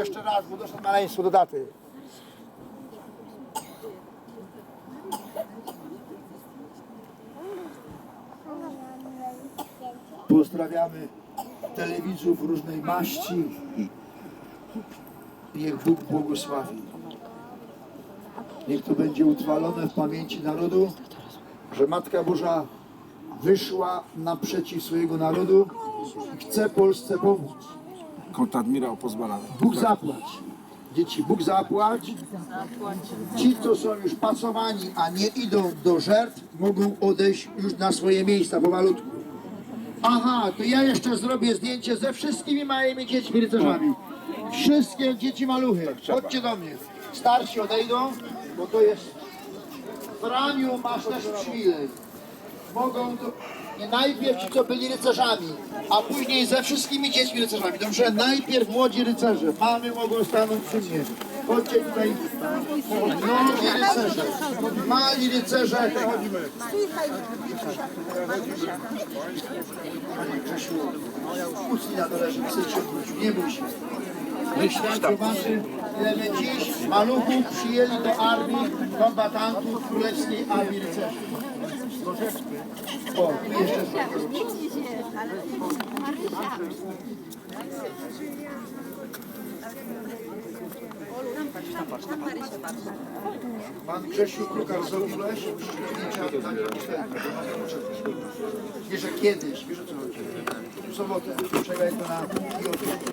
jeszcze raz, bo doszło maleństwo do daty. Pozdrawiamy telewidzów różnej maści. Niech Bóg błogosławi. Niech to będzie utrwalone w pamięci narodu, że Matka Boża wyszła naprzeciw swojego narodu i chce Polsce pomóc kontradmirał pozwala. Bóg zapłać. Dzieci, Bóg zapłać. Ci, co są już pasowani, a nie idą do żertw, mogą odejść już na swoje miejsca powolutku. Aha, to ja jeszcze zrobię zdjęcie ze wszystkimi moimi dziećmi rycerzami. Wszystkie dzieci maluchy, chodźcie do mnie. Starsi odejdą, bo to jest... W praniu masz też przywilej. Mogą. Nie najpierw ci, co byli rycerzami, a później ze wszystkimi dziećmi rycerzami. Dobrze, najpierw młodzi rycerze. Mamy mogą stanąć przy mnie. Chodźcie tutaj. Młodzi rycerze. Mali rycerze. Chodzimy. Panie ucnij na dole, żeby się odwrócił. Nie bój się. Świat zobaczy, ile my dziś maluchów przyjęli do armii kombatantów Królewskiej Armii Rycerzy. O, tu jeszcze Pan Grzesiu Krukar z Ogóleś zdjęcia na że kiedyś, wiesz o co chodzi? W sobotę przegraj to na